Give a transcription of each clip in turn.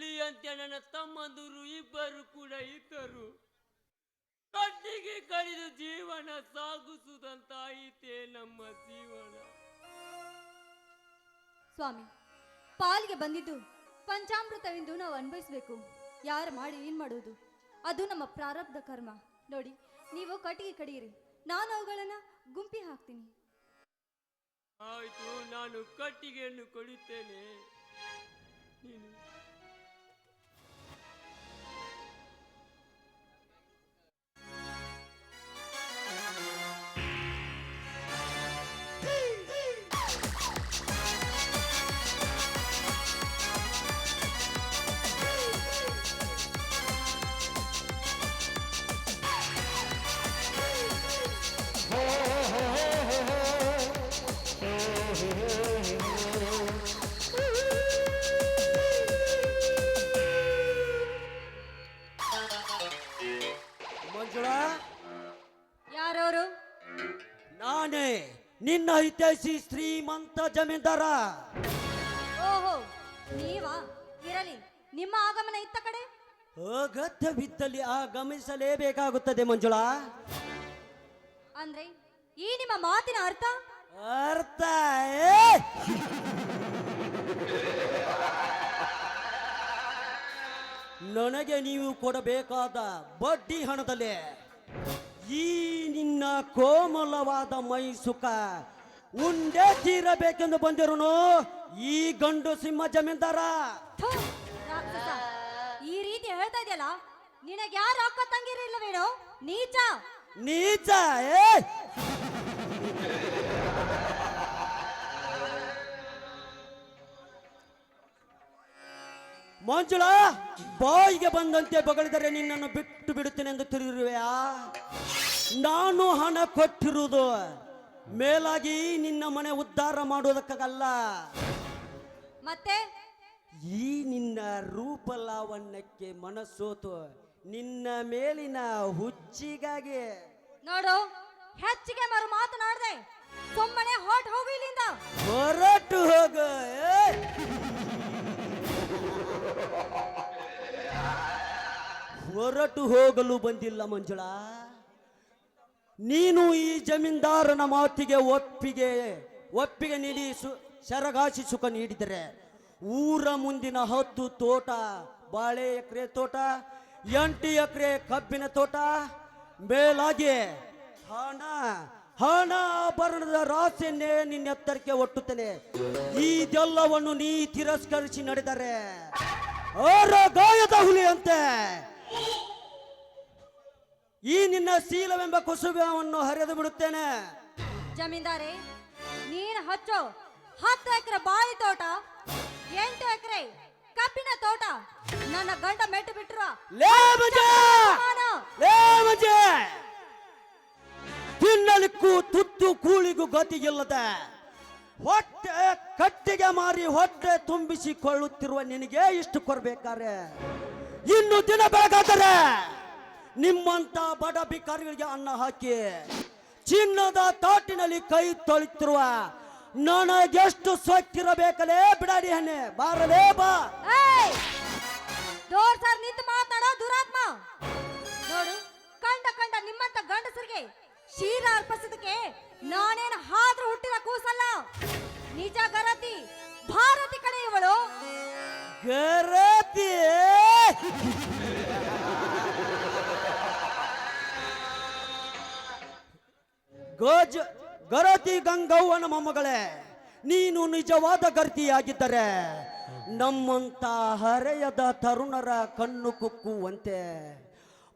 ಹುಲಿಯಂತೆ ನನ್ನ ತಮ್ಮಂದರು ಇಬ್ಬರು ಕೂಡ ಇದ್ದರು. ಕಟ್ಟಿಗೆ ಕಡಿದು ಜೀವನ ಸಾಗಿಸುವುದಂತಾಯಿತೇ ನಮ್ಮ ಜೀವನ. ಸ್ವಾಮಿ ಪಾಲಿಗೆ ಬಂದಿದ್ದು ಪಂಚಾಮೃತವೆಂದು ನಾವು ಅನ್ಭವಿಸ್ಬೇಕು ಯಾರು ಮಾಡಿ ಏನ್ ಮಾಡುವುದು ಅದು ನಮ್ಮ ಪ್ರಾರಬ್ಧ ಕರ್ಮ. ನೋಡಿ ನೀವು ಕಟ್ಟಿಗೆ ಕಡಿಯಿರಿ. ನಾನು ಅವುಗಳನ್ನ ಗುಂಪಿ ಹಾಕ್ತೀನಿ. ಆಯ್ತು ನಾನು ಕಟ್ಟಿಗೆಯನ್ನು ಕೊಡುತ್ತೇನೆ. ನೀನು ನಿನ್ನ ಹಿತೈಷಿ ಶ್ರೀಮಂತ ಜಮೀನ್ದಾರ. ಓಹೋ ನೀವಾ? ಇರಲಿ ನಿಮ್ಮ ಆಗಮನ ಇತ್ತ ಕಡೆ? ಅಗತ್ಯವಿದ್ದಲ್ಲಿ ಆಗಮಿಸಲೇಬೇಕಾಗುತ್ತದೆ ಮಂಜುಳಾ. ಅಂದ್ರೆ ಈ ನಿಮ್ಮ ಮಾತಿನ ಅರ್ಥ? ಅರ್ಥ ಏ? ನನಗೆ ನೀವು ಕೊಡಬೇಕಾದ ಬಡ್ಡಿ ಹಣದಲ್ಲಿ. ಈ ನಿನ್ನ ಕೋಮಲವಾದ ಮೈಸುಖ ಉಂಡೆ ತೀರಬೇಕೆಂದು ಬಂದಿರೋನು ಈ ಗಂಡು ಸಿಂಹ ಜಮೀನ್ದಾರ. ಈ ರೀತಿ ಹೇಳ್ತಾ ಇದೆಯಲ್ಲ ನಿನಗೆ ಯಾರು ಅಕ್ಕ ತಂಗಿರಿಲ್ಲವೇನೋ ನೀಚ? ನೀಚ ಏ ಮಂಜುಳಾ ಬಾಯಿಗೆ ಬಂದಂತೆ ಬಗಳಿದರೆ ನಿನ್ನನ್ನು ಬಿಟ್ಟು ಬಿಡುತ್ತೇನೆ ಎಂದು ತಿಳಿದಿರುವೆಯಾ? ನಾನು ಹಣ ಕೊಟ್ಟಿರುವುದು ಮೇಲಾಗಿ ನಿನ್ನ ಮನೆ ಉದ್ಧಾರ ಮಾಡುವುದಕ್ಕಾಗಲ್ಲ. ಮತ್ತೆ? ಈ ನಿನ್ನ ರೂಪ ಲಾವಣ್ಯಕ್ಕೆ ಮನಸ್ಸೋತು ನಿನ್ನ ಮೇಲಿನ ಹುಚ್ಚಿಗಾಗಿ. ನೋಡು ಹೆಚ್ಚಿಗೆ ಮರು ಮಾತನಾಡದೆ. ಸುಮ್ಮನೆ ಹೊರಟು ಹೋಗು ಇಲ್ಲಿಂದ. ಹೊರಟು ಹೋಗು! ಹೊರಟು ಹೋಗಲು ಬಂದಿಲ್ಲ ಮಂಜುಳಾ. ನೀನು ಈ ಜಮೀನ್ದಾರನ ಮಾತಿಗೆ ಒಪ್ಪಿಗೆ ಒಪ್ಪಿಗೆ ನೀಡಿ ಸು, ಸರಗಾಸಿ ಸುಖ ನೀಡಿದರೆ ಊರ ಮುಂದಿನ ಹತ್ತು ತೋಟ, ಬಾಳೆ ಎಕರೆ ತೋಟ, ಎಂಟು ಎಕರೆ ಕಬ್ಬಿನ ತೋಟ, ಮೇಲಾಗಿ ಹಣ ಹಣ ಆಭರಣದ ರಾಶಿಯನ್ನೇ ನಿನ್ನೆತ್ತರಕ್ಕೆ ಒಟ್ಟುತ್ತೇನೆ. ಇದೆಲ್ಲವನ್ನು ನೀ ತಿರಸ್ಕರಿಸಿ ನಡೆದರೆ ಅವರ ಗಾಯದ ಹುಲಿಯಂತೆ. ಈ ನಿನ್ನ ಶೀಲವೆಂಬ ಕುಸುಬವನ್ನು ಹರಿದು ಬಿಡುತ್ತೇನೆ. ಜಮೀನ್ದಾರೆ ನೀನು ಹಚ್ಚೋ ಹತ್ತು ಎಕರೆ ಬಾಯಿ ತೋಟ ಎಂಟು ಎಕರೆ ಕಬ್ಬಿನ ತೋಟ ನನ್ನ ಗಂಡ ಮೆಟ್ಟು ಬಿಟ್ರು. ಲೇ ಮಂಜ! ಲೇ ಮಂಜ! ತಿನ್ನಲಿಕ್ಕೂ ತುತ್ತು ಕೂಳಿಗೂ ಗತಿಯಿಲ್ಲದೆ. ಹೊಟ್ಟೆ ಕಟ್ಟಿಗೆ ಮಾರಿ ಹೊಟ್ಟೆ ತುಂಬಿಸಿಕೊಳ್ಳುತ್ತಿರುವ ನಿನಗೆ ಇಷ್ಟು ಕೊಡ್ಬೇಕಾರೆ ಇನ್ನು ದಿನ ಬೆಳಗಾದರೆ ನಿಮ್ಮಂತ ಬಡ ಬಿಕಾರಿಗಳಿಗೆ ಅನ್ನ ಹಾಕಿ ಚಿನ್ನದ ತಾಟಿನಲ್ಲಿ ಕೈ ತೊಳಿತಿರುವ ನನಗೆಷ್ಟು ಸೊಕ್ಕಿರಬೇಕಲೇ ಬಿಡಾಡಿ ಹಣ್ಣೆ, ಬಾರಲೇ ಬಾ. ನಿಂತು ನೋಡು, ಕಂಡ ಕಂಡ ನಿಮ್ಮಂತ ಗಂಡಸರಿಗೆ ಶೀರ ಅರ್ಪಿಸಿದಕ್ಕೆ ನಾನೇನು ಹಾದ್ರು ಹುಟ್ಟಿದ ಕೂಸಲ್ಲ. ನಿಜ ಗರತಿ, ಭಾರತಿ ಕಡೆ ಇವಳು. ಗರತಿ ಗೋಜ, ಗರತಿ ಗಂಗವ್ವನ ಮೊಮ್ಮಗಳೇ ನೀನು ನಿಜವಾದ ಗರ್ತಿಯಾಗಿದ್ದರೆ ನಮ್ಮಂತ ಹರೆಯದ ತರುಣರ ಕಣ್ಣು ಕುಕ್ಕುವಂತೆ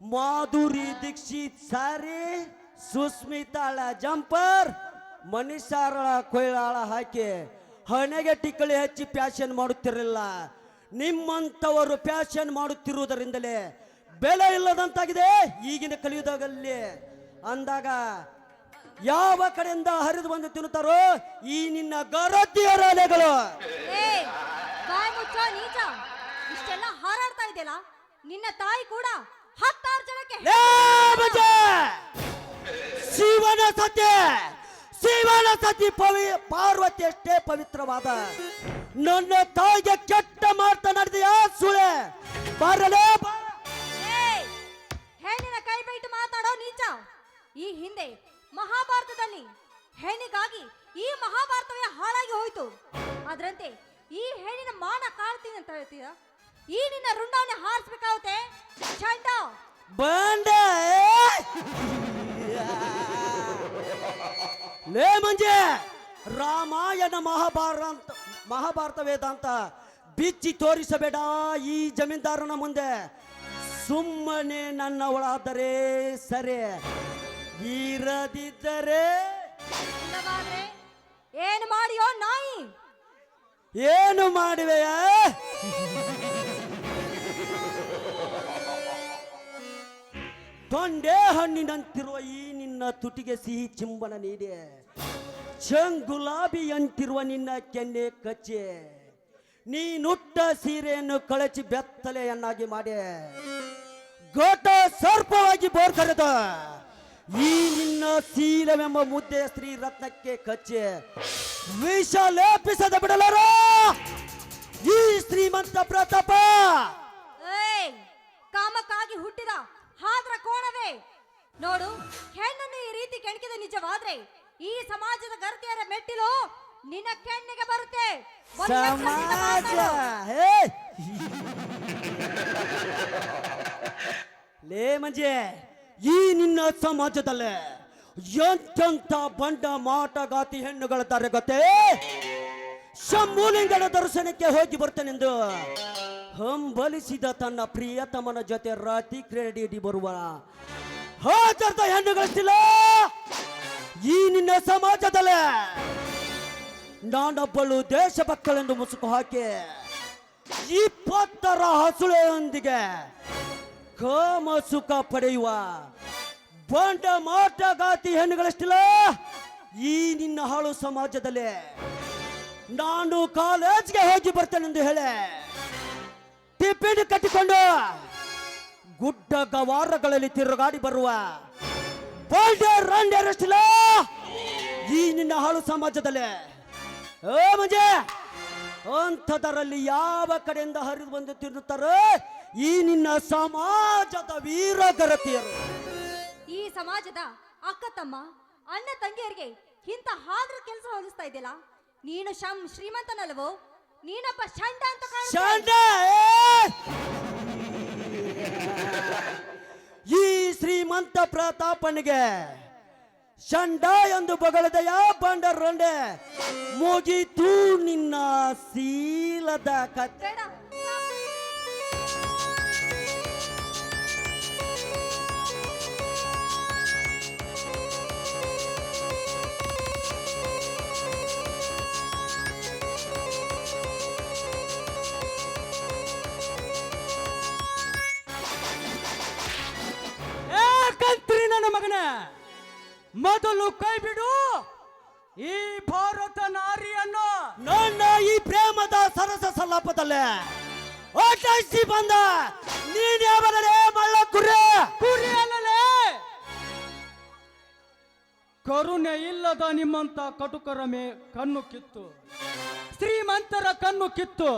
ಮಾಧುರಿ ದೀಕ್ಷಿತ್ ಸಾರಿ ಸುಸ್ಮಿತಾಳ ಜಂಪರ್ ಮನಿಷಾರಳ ಕೊಯ್ಲಾಳ ಹಾಕಿ ಹಣೆಗೆ ಟಿಕ್ಕಳಿ ಹಚ್ಚಿ ಪ್ಯಾಶನ್ ಮಾಡುತ್ತಿರಲಿಲ್ಲ. ನಿಮ್ಮಂಥವರು ಪ್ಯಾಶನ್ ಮಾಡುತ್ತಿರುವುದರಿಂದಲೇ ಬೆಲೆ ಇಲ್ಲದಂತಾಗಿದೆ ಈಗಿನ ಕಲಿಯುದಾಗಲ್ಲಿ ಅಂದಾಗ ಯಾವ ಕಡೆಯಿಂದ ಹರಿದು ಬಂದು ತಿನ್ನುತ್ತಾರೋ ಈ ನಿನ್ನ ಮುಚ್ಚೋ ನೀಚ. ಇಷ್ಟೆಲ್ಲ ಹಾರಾಡ್ತಾ ಇದೆಯಲ್ಲ? ನಿನ್ನ ತಾಯಿ ಕೂಡ ಹತ್ತಾರು ಜನಕ್ಕೆ! ಶಿವನ ಸತಿ ಶಿವನ ಸತಿ ಪವಿ ಪಾರ್ವತಿ ಅಷ್ಟೇ ಪವಿತ್ರವಾದ. ನನ್ನ ತಾಯಿಗೆ ಕೆಟ್ಟ ಮಾಡ್ತಾ ನಡೆದೆಯಾ ಸುಳೆ? ಬರಲೇ! ಹೆಣ್ಣಿನ ಕೈ ಬಿಟ್ಟು ಮಾತಾಡೋ ನೀಚ. ಈ ಹಿಂದೆ ಮಹಾಭಾರತದಲ್ಲಿ ಹೆಣ್ಣಿಗಾಗಿ ಈ ಮಹಾಭಾರತವೇ ಹಾಳಾಗಿ ಹೋಯ್ತು. ಅದರಂತೆ ಈ ಹೆಣ್ಣಿನ ಮಾನ ಕಾಡ್ತೀನಿ ಅಂತ ಹೇಳ್ತೀರ? ಈ ನಿನ್ನ ರುಂಡವನ್ನೇ ಹಾರಿಸ್ಬೇಕಾಗುತ್ತೆ. ಚಂಡ ಬಂದೆ ಲೇ ಮಂಜೆ ರಾಮಾಯಣ ಮಹಾಭಾರತ ಮಹಾಭಾರತ ವೇದಾಂತ ಬಿಚ್ಚಿ ತೋರಿಸಬೇಡ ಈ ಜಮೀನ್ದಾರನ ಮುಂದೆ. ಸುಮ್ಮನೆ ನನ್ನ ಒಳಾದರೆ ಸರಿ. ಇರದಿದ್ದರೆ ಏನು ಮಾಡಿಯೋ ನಾಯಿ? ಏನು ಮಾಡುವೆಯ? ತೊಂಡೆ ಹಣ್ಣಿನಂತಿರುವ ಈ ನಿನ್ನ ತುಟಿಗೆ ಸಿಹಿ ಚಿಂಬನ ನೀಡಿ. ಚಂಗುಲಾಬಿಯಂತಿರುವ ನಿನ್ನ ಕೆನ್ನೆ ಕಚ್ಚೆ. ನೀನುಟ್ಟ ಸೀರೆಯನ್ನು ಕಳಚಿ ಬೆತ್ತಲೆಯನ್ನಾಗಿ ಮಾಡಿ. ಗೋಟ ಸರ್ಪವಾಗಿ ಬೋರ್ಕರೆದ ಈ ನಿನ್ನ ಶೀಲವೆಂಬ ಮುದ್ದೆ ಸ್ತ್ರೀ ರತ್ನಕ್ಕೆ ಕಚ್ಚೆ. ವಿಷ ಲೇಪಿಸದ ಬಿಡಲಾರ. ಈ ಶ್ರೀಮಂತ ಪ್ರತಾಪ. ಕಾಮಕ್ಕಾಗಿ ಹುಟ್ಟಿದ ಹಾದ್ರ ಕೋಣವೇ ನೋಡು ಹೆಣ್ಣನ್ನು ಈ ರೀತಿ ಕೆಣಕಿದ ನಿಜವಾದ್ರೆ ಈ ಸಮಾಜದ ಗರ್ತಿಯರ ಮೆಟ್ಟಿಲು ನಿನ್ನ ಕೆಣ್ಣಿಗೆ ಬರುತ್ತೆ. ಒಂದು ಸಮಾಜ! ಮಾತಾಡು. ಹೇ! ಲೇ ಮಂಜೆ ಈ ನಿನ್ನ ಸಮಾಜದಲ್ಲೇ ಎಂತೆಂತ ಬಂಡ ಮಾಟಗಾತಿ ಹೆಣ್ಣುಗಳ ತರಗತೆ? ಶಂಭುಲಿಂಗನ ದರ್ಶನಕ್ಕೆ ಹೋಗಿ ಬರ್ತೇನೆಂದು. ಹಂಬಲಿಸಿದ ತನ್ನ ಪ್ರಿಯತಮನ ಜೊತೆ ರಾತಿ ಕ್ರೀಡೆಯಡಿ ಬರುವ ಹಾಜರ್ದ ಹೆಣ್ಣುಗಳಿಲ್ಲ ಈ ನಿನ್ನ ಸಮಾಜದಲ್ಲೇ ನಾನೊಬ್ಬಳು ದೇಶಭಕ್ತಳೆಂದು ಮುಸುಕು ಹಾಕಿ ಇಪ್ಪತ್ತರ ಹಸುಳೆಯೊಂದಿಗೆ ಕಾಮ ಸುಖ ಪಡೆಯುವ ಬಂಡ ಮಾಟಗಾತಿ ಹೆಣ್ಣುಗಳಷ್ಟಿಲ್ಲ. ಈ ನಿನ್ನ ಹಾಳು ಸಮಾಜದಲ್ಲಿ ನಾನು ಕಾಲೇಜ್ಗೆ ಹೋಗಿ ಬರ್ತೇನೆಂದು ಹೇಳೆ. ಟಿಫಿನ್ ಕಟ್ಟಿಕೊಂಡು ಗುಡ್ಡ ಗವಾರಗಳಲ್ಲಿ ತಿರುಗಾಡಿ ಬರುವ ಈ ನಿನ್ನ ಹಾಳು ಸಮಾಜದಲ್ಲಿ. ಓ ಮಜೆ, ಅಂಥದರಲ್ಲಿ ಯಾವ ಕಡೆಯಿಂದ ಹರಿದು ಬಂದು ತಿರುತ್ತಾರೆ ಈ ನಿನ್ನ ಸಮಾಜದ ವೀರಗರತಿಯರು ಈ ಸಮಾಜದ ಅಕ್ಕ ತಮ್ಮ, ಅಣ್ಣ ತಂಗಿಯರಿಗೆ ಇಂಥ ಹಾದ್ರ ಕೆಲಸ ಹೋಲಿಸ್ತಾ ಇದೆಯಲ್ಲ? ನೀನು ಶ್ರೀಮಂತನಲ್ವೋ ನೀನೊಬ್ಬ ಚಂಡ ಅಂತ ಚಂಡ ಈ ಶ್ರೀಮಂತ ಪ್ರತಾಪನಿಗೆ ಚಂಡ ಎಂದು ಬಗಳದೆಯ ಬಂಡ ರಂಡೆ ಮುಗಿತು ನಿನ್ನ ಸೀಲದ ಕತೆ ನನ್ನ ಮಗನ ಮೊದಲು ಕೈ ಬಿಡು ಈ ಭಾರತ ನಾರಿಯನ್ನು. ನನ್ನ ಈ ಪ್ರೇಮದ ಸರಸ ಸಲ್ಲಾಪದಲ್ಲೇ. ಓಟಿಸಿ ಬಂದ. ನೀನ್ ಯಾವನೇ ಮಳ್ಳ ಕುರಿ ಅಲ್ಲಲೇ. ಕರುಣೆ ಇಲ್ಲದ ನಿಮ್ಮಂತ ಕಟುಕರ ಮೇ ಕಣ್ಣು ಕಿತ್ತು. ಶ್ರೀಮಂತರ ಕಣ್ಣು ಕಿತ್ತು.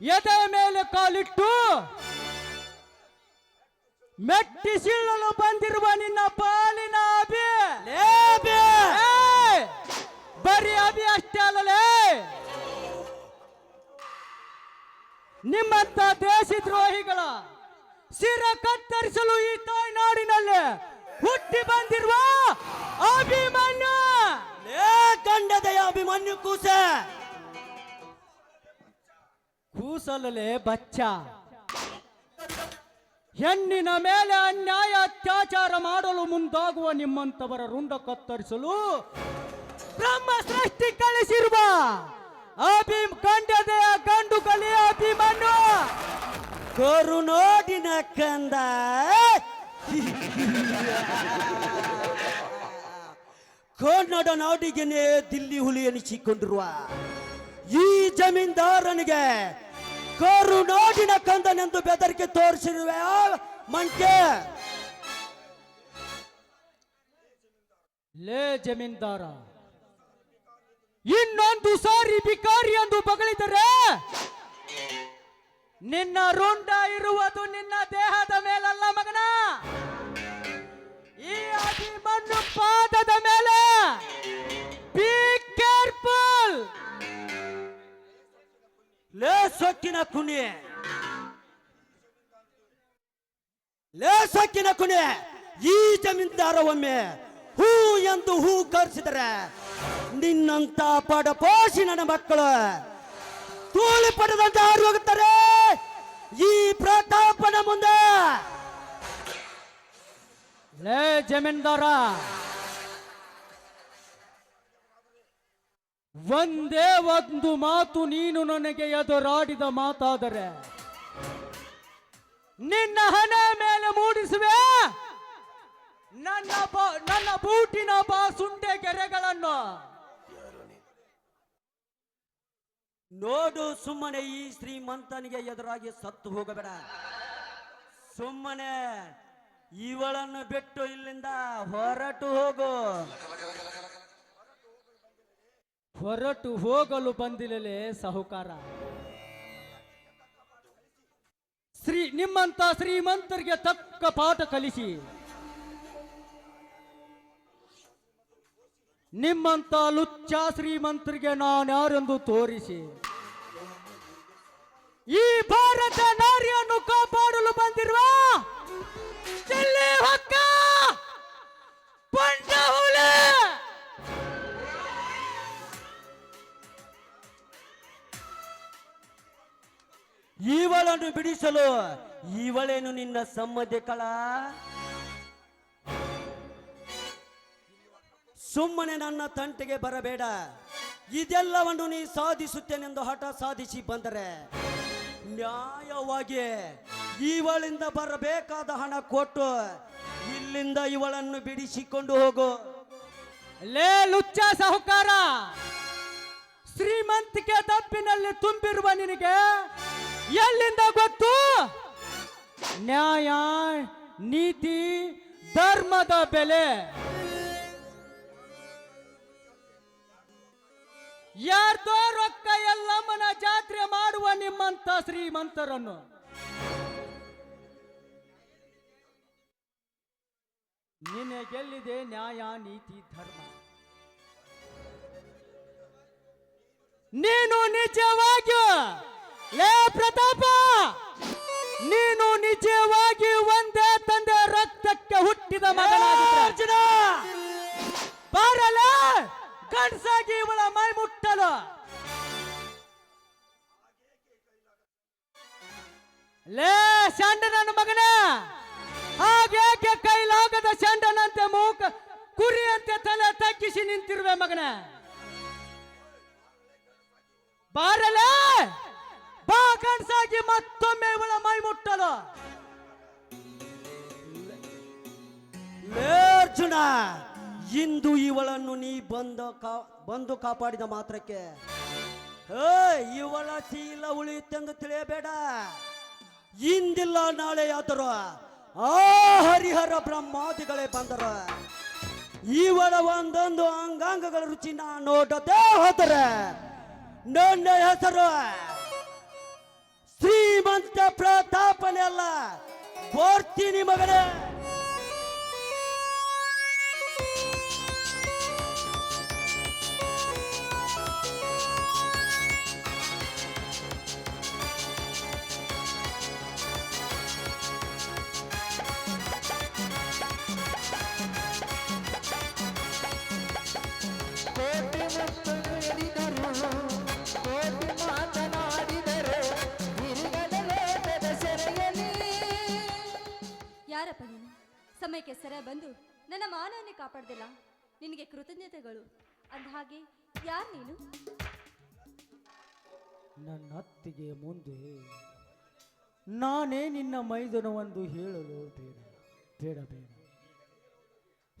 ಎದೆ ಮೇಲೆ ಕಾಲಿಟ್ಟು ಮೆಟ್ಟಿ ಸೀಳಲು ಬಂದಿರುವ ನಿನ್ನ ಪಾಲಿನ ಅಭಿ! ಬರೀ ಅಭಿ ಅಷ್ಟೇ ಅಲ್ಲಲೇ. ನಿಮ್ಮಂತ ದೇಶದ್ರೋಹಿಗಳ ಸಿರ ಕತ್ತರಿಸಲು ಈ ತಾಯ್ನಾಡಿನಲ್ಲಿ ಹುಟ್ಟಿ ಬಂದಿರುವ ಅಭಿಮನ್ಯು. ಲೇ ಗಂಡದಯ ಅಭಿಮನ್ಯು ಕೂಸೆ. ಕೂಸಲ್ಲೇ ಬಚ್ಚ. ಹೆಣ್ಣಿನ ಮೇಲೆ ಅನ್ಯಾಯ, ಅತ್ಯಾಚಾರ ಮಾಡಲು ಮುಂದಾಗುವ ನಿಮ್ಮಂತವರ ರುಂಡ ಕತ್ತರಿಸಲು ಬ್ರಹ್ಮ ಸೃಷ್ಟಿ ಕಳಿಸಿರುವ ಅಭಿಮ್ ಕಂಡದೆಯ ಗಂಡು ಕಲಿ ಅಭಿಮನ್ಯು ಕರುನೋಡಿನ ಕಂದ. ಕನ್ನಡ ನಾಡಿಗೆನೆ ದಿಲ್ಲಿ ಹುಲಿ ಎನಿಸಿಕೊಂಡಿರುವ ಈ ಜಮೀನ್ದಾರನಿಗೆ ಕರುನಾಡಿನ ಕಂದನೆಂದು ಬೆದರಿಕೆ ತೋರಿಸಿರುವೆ. ಮಂಕೆ ಲೇ ಜಮೀನ್ದಾರ, ಇನ್ನೊಂದು ಸಾರಿ ಬಿಕಾರಿ ಎಂದು ಬಗಳಿದರೆ, ನಿನ್ನ ರುಂಡ ಇರುವುದು ನಿನ್ನ ದೇಹದ ಮೇಲಲ್ಲ ಕುಣಿ ಲೇಸಕ್ಕಿನ ಕುಣಿ ಈ ಜಮೀನ್ದಾರ ಒಮ್ಮೆ ಹೂ ಎಂದು ಹೂ ಕರೆಸಿದರೆ, ನಿನ್ನಂತ ಪಡ ಪೋಷಿ ನನ್ನ ಮಕ್ಕಳು, ತೂಳಿ ಪಡೆದಂತ ಹಾರಿ ಹೋಗುತ್ತಾರೆ. ಈ ಪ್ರತಾಪನ ಮುಂದೆ. ಲೇ ಜಮೀನ್ದಾರ ಒಂದೇ ಒಂದು ಮಾತು ನೀನು ನನಗೆ ಎದುರಾಡಿದ ಮಾತಾದರೆ, ನಿನ್ನ ಹಣ ಮೇಲೆ ಮೂಡಿಸುವೆ. ನನ್ನ ನನ್ನ ಬೂಟಿನ ಬಾಸುಂಡೆ ಗೆರೆಗಳನ್ನು ನೋಡು ಸುಮ್ಮನೆ ಈ ಶ್ರೀಮಂತನಿಗೆ ಎದುರಾಗಿ ಸತ್ತು ಹೋಗಬೇಡ. ಸುಮ್ಮನೆ ಇವಳನ್ನು ಬಿಟ್ಟು ಇಲ್ಲಿಂದ ಹೊರಟು ಹೋಗು. ಹೊರಟು ಹೋಗಲು ಬಂದಿಲ್ಲಲೆ ಸಾಹುಕಾರ. ಶ್ರೀ ನಿಮ್ಮಂತ ಶ್ರೀಮಂತರಿಗೆ ತಕ್ಕ ಪಾಠ ಕಲಿಸಿ. ನಿಮ್ಮಂತ ಲುಚ್ಚ ಶ್ರೀಮಂತರಿಗೆ ನಾನ್ಯಾರೆಂದು ತೋರಿಸಿ. ಈ ಭಾರತ ನಾರಿಯನ್ನು ಕಾಪಾಡಲು ಬಂದಿರುವ ಹಕ್ಕ ಇವಳನ್ನು ಬಿಡಿಸಲು ಇವಳೇನು ನಿನ್ನ ಸಮ್ಮತಿ ಕಳ? ಸುಮ್ಮನೆ ನನ್ನ ತಂಟೆಗೆ ಬರಬೇಡ. ಇದೆಲ್ಲವನ್ನು ನೀ ಸಾಧಿಸುತ್ತೇನೆಂದು ಹಠ ಸಾಧಿಸಿ ಬಂದರೆ, ನ್ಯಾಯವಾಗಿ ಇವಳಿಂದ ಬರಬೇಕಾದ ಹಣ ಕೊಟ್ಟು ಇಲ್ಲಿಂದ ಇವಳನ್ನು ಬಿಡಿಸಿಕೊಂಡು ಹೋಗು. ಲೇ ಲುಚ್ಚ ಸಹಕಾರ, ಶ್ರೀಮಂತಿಕೆ ತಪ್ಪಿನಲ್ಲಿ ತುಂಬಿರುವ ನಿನಗೆ ಎಲ್ಲಿಂದ ಗೊತ್ತು? ನ್ಯಾಯ ನೀತಿ, ಧರ್ಮದ ಬೆಲೆ. ಯಾರ್ದೋ ರೊಕ್ಕ ಎಲ್ಲಮ್ಮನ ಜಾತ್ರೆ ಮಾಡುವ ನಿಮ್ಮಂತ ಶ್ರೀಮಂತರನ್ನು. ನಿನಗೆಲ್ಲಿದೆ ನ್ಯಾಯ, ನೀತಿ, ಧರ್ಮ? ನೀನು ನಿಜವಾಗಿ ಲೇ ಪ್ರತಾಪ! ನೀನು ನಿಜವಾಗಿ ಒಂದೇ ತಂದೆ ರಕ್ತಕ್ಕೆ ಹುಟ್ಟಿದ ಮಗನಾಗಿದ್ರೆ. ಅರ್ಜುನ! ಬಾರಲ! ಗಂಡ್ಸಾಗಿ ಇವಳ ಮೈ ಮುಟ್ಟಲು. ಲೇ ಶಂಡ ನನ್ನ ಮಗನ! ಹಾಗೇಕೆ ಕೈಲಾಗದ ಶಂಡನಂತೆ ಮೂಕ ಕುರಿಯಂತೆ ತಲೆ ತಗ್ಗಿಸಿ ನಿಂತಿರುವೆ ಮಗನ. ಬಾರಲ! ಬಾ ಮತ್ತೊಮ್ಮೆ ಇವಳ ಮೈ ಮುಟ್ಟಲು. ಅರ್ಜುನ, ಇಂದು ಇವಳನ್ನು ನೀ ಬಂದ ಬಂದು ಕಾಪಾಡಿದ ಮಾತ್ರಕ್ಕೆ. ಇವಳ ಚೀಲ ಉಳಿಯುತ್ತೆಂದು ತಿಳಿಯಬೇಡ. ಇಂದಿಲ್ಲ ನಾಳೆ ಆದರೂ ಆ ಹರಿಹರ ಬ್ರಹ್ಮಾದಿಗಳೇ ಬಂದರು. ಇವಳ ಒಂದೊಂದು ಅಂಗಾಂಗಗಳ ರುಚಿ ನಾ ನೋಡದೆ ಹೋದರೆ ನನ್ನ ಹೆಸರು ಶ್ರೀಮಂತ ಪ್ರತಾಪನೆಲ್ಲ ಬರ್ತೀನಿ ಮಗನೇ. ಸಮಯಕ್ಕೆ ಸರ ಬಂದು ನನ್ನ ಮಾನವನ್ನೇ ಕಾಪಾಡ್ದಿಲ್ಲ. ನಿನಗೆ ಕೃತಜ್ಞತೆಗಳು. ಅಂದ ಹಾಗೆ ಯಾರು ನೀನು? ನನ್ನ ಅತ್ತಿಗೆ ಮುಂದೆ ನಾನೇ ನಿನ್ನ ಮೈದನವೆಂದು ಹೇಳಲು ಬೇಡ ಬೇಡ ಬೇಡ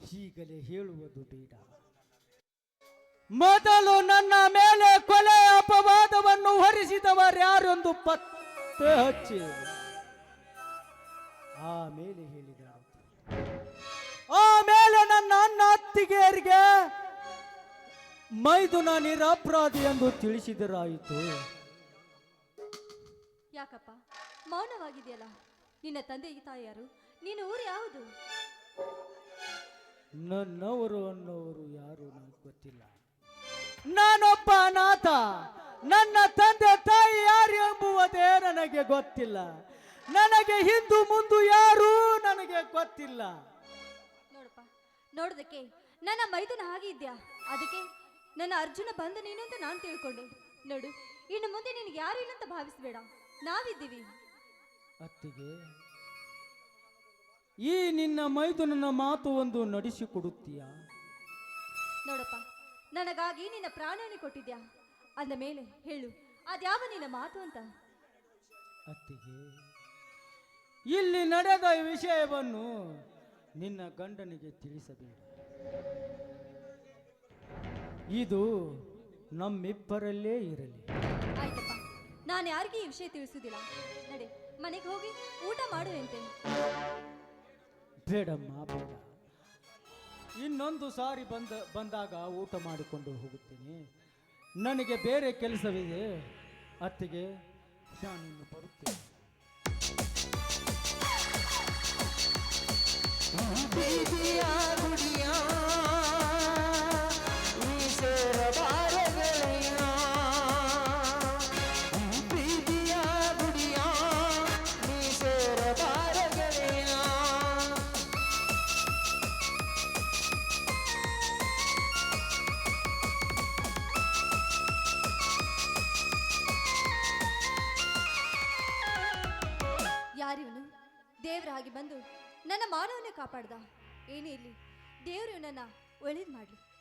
ಹೀಗಲೇ ಹೇಳುವುದು ಬೇಡ. ಮೊದಲು ನನ್ನ ಮೇಲೆ ಕೊಲೆ ಅಪವಾದವನ್ನು ಹೊರಿಸಿದವರ್ಯಾರೊಂದು ಪತ್ತೆ ಹಚ್ಚಿ. ಆಮೇಲೆ ಹೇಳಿದರು ಆಮೇಲೆ ನನ್ನ ಅಣ್ಣ ಅತ್ತಿಗೆಯರಿಗೆ ಮೈದುನ ನಿರಪರಾಧಿ ಎಂದು ತಿಳಿಸಿದರಾಯಿತು. ಯಾಕಪ್ಪ? ಮೌನವಾಗಿದೆಯಲ್ಲ ನಿನ್ನ ತಂದೆ ತಾಯಿಯಾರು ನಿನ್ನ ಊರು ಯಾವುದು? ನನ್ನವರು ಅನ್ನೋರು ಯಾರು ನನಗೆ ಗೊತ್ತಿಲ್ಲ. ನಾನೊಬ್ಬ ಅನಾಥ. ನನ್ನ ತಂದೆ ತಾಯಿ ಯಾರು ಎಂಬುವುದೇ ನನಗೆ ಗೊತ್ತಿಲ್ಲ. ನನಗೆ ಹಿಂದೂ ಮುಂದು ಯಾರೂ ನನಗೆ ಗೊತ್ತಿಲ್ಲ. ನೋಡೋದಕ್ಕೆ ನನ್ನ ಮೈದನ ಹಾಗೆ ಇದ್ಯಾ? ಅದಕ್ಕೆ ನನ್ನ ಅರ್ಜುನ ಬಂದ ನೀನು ಅಂತ ನಾನು ತಿಳ್ಕೊಂಡೆ. ನೋಡು ಇನ್ನು ಮುಂದೆ ನಿನಗೆ ಯಾರು ಇಲ್ಲ ಅಂತ ಭಾವಿಸ್ಬೇಡ. ನಾವಿದ್ದೀವಿ. ಅತ್ತಿಗೆ ಈ ನಿನ್ನ ಮೈದುನನ ಮಾತು ಒಂದು ನಡೆಸಿಕೊಡುತ್ತೀಯಾ ನೋಡಪ್ಪ ನನಗಾಗಿ ನಿನ್ನ ಪ್ರಾಣನೇ ಕೊಟ್ಟಿದ್ಯಾ? ಅಂದ ಮೇಲೆ ಹೇಳು ಅದ್ಯಾವ ನಿನ್ನ ಮಾತು ಅಂತ? ಅತ್ತಿಗೆ ಇಲ್ಲಿ ನಡೆದ ವಿಷಯವನ್ನು ನಿನ್ನ ಗಂಡನಿಗೆ ತಿಳಿಸಬೇಡ. ಇದು ನಮ್ಮಿಬ್ಬರಲ್ಲೇ ಇರಲಿ. ಆಯ್ತಪ್ಪ. ನಾನು ಯಾರಿಗೆ ಈ ವಿಷಯ ತಿಳಿಸುವುದಿಲ್ಲ ನಡೆ ಮನೆಗೆ ಹೋಗಿ ಊಟ ಮಾಡುವಂತೆ ಬೇಡಮ್ಮ ಬೇಡ. ಇನ್ನೊಂದು ಸಾರಿ ಬಂದ ಬಂದಾಗ ಊಟ ಮಾಡಿಕೊಂಡು ಹೋಗುತ್ತೇನೆ. ನನಗೆ ಬೇರೆ ಕೆಲಸವಿದೆ. ಅತ್ತಿಗೆ ನಾನಿನ್ನು ಬರುತ್ತೇನೆ. ಬೀದಿಯ ಗುಡಿಯ ನೀ ಗುಡಿಯ ನೀ ಬಾರಗೆಳೆಯ ಯಾರಿವನು? ದೇವ್ರ ಹಾಗೆ ಬಂದು ನನ್ನ ಮಾನವನ್ನೇ ಕಾಪಾಡ್ದ. ಏನೇ ಇಲ್ಲಿ ದೇವರು ನನ್ನ ಒಳ್ಳೇದು ಮಾಡಲಿ.